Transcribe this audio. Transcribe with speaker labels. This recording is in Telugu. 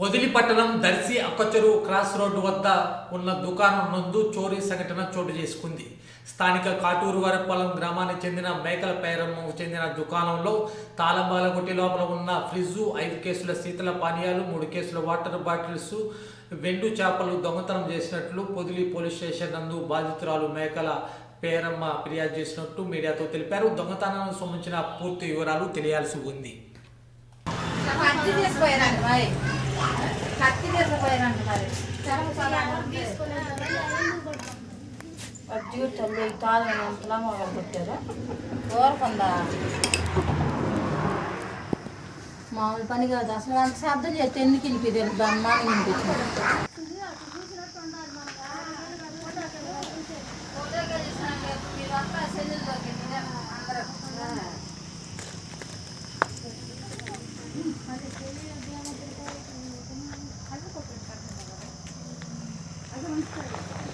Speaker 1: Podili పట్టణం దర్శి అక్కచెరువు క్రాస్ రోడ్డు వద్ద ఉన్న దుకాణం నందు చోరీ సంఘటన చోటు చేసుకుంది. స్థానిక కాటూరు వరపాలెం గ్రామానికి చెందిన మేకల పేరమ్మకు చెందిన దుకాణంలో తాళంబాల కొట్టి లోపల ఉన్న ఫ్రిడ్జు ఐదు కేసుల శీతల పానీయాలు మూడు కేసుల వాటర్ బాటిల్స్ వెండు చేపలు దొంగతనం చేసినట్లు పొదిలి పోలీస్ స్టేషన్ నందు బాధితురాలు మేకల పేరమ్మ ఫిర్యాదు చేసినట్టు మీడియాతో తెలిపారు. దొంగతనానికి సంబంధించిన పూర్తి వివరాలు తెలియాల్సి ఉంది.
Speaker 2: కాదు మామూలు పని కాదు. అసలు అంత శబ్దం చేస్తే ఎందుకు వినిపించారు బ్రహ్మాన్ని వినిపించారు అందరూ Thank you.